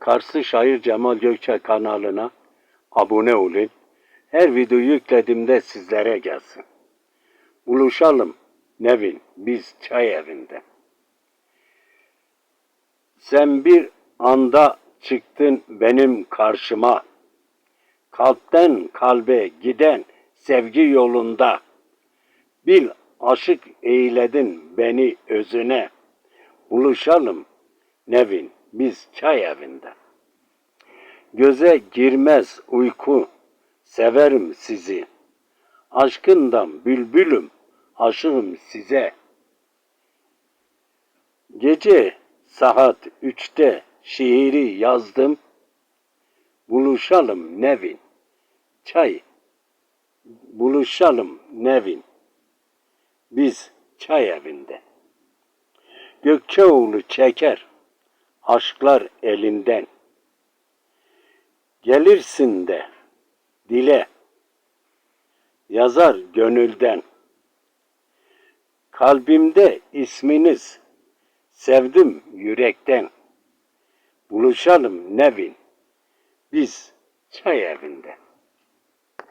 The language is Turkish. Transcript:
Karslı Şair Cemal Gökçe kanalına abone olun. Her video yüklediğimde sizlere gelsin. Buluşalım Nevin biz çay evinde. Sen bir anda çıktın benim karşıma. Kalpten kalbe giden sevgi yolunda. Bil aşık eyledin beni özüne. Buluşalım Nevin biz çay evinde. Göze girmez uyku, severim sizi. Aşkından bülbülüm, aşığım size. Gece saat üçte şiiri yazdım. Buluşalım Nevin. Çay. Buluşalım Nevin. Biz çay evinde. Gökçeoğlu çeker aşklar elinden. Gelirsin de dile yazar gönülden. Kalbimde isminiz sevdim yürekten. Buluşalım Nevin biz çay evinde.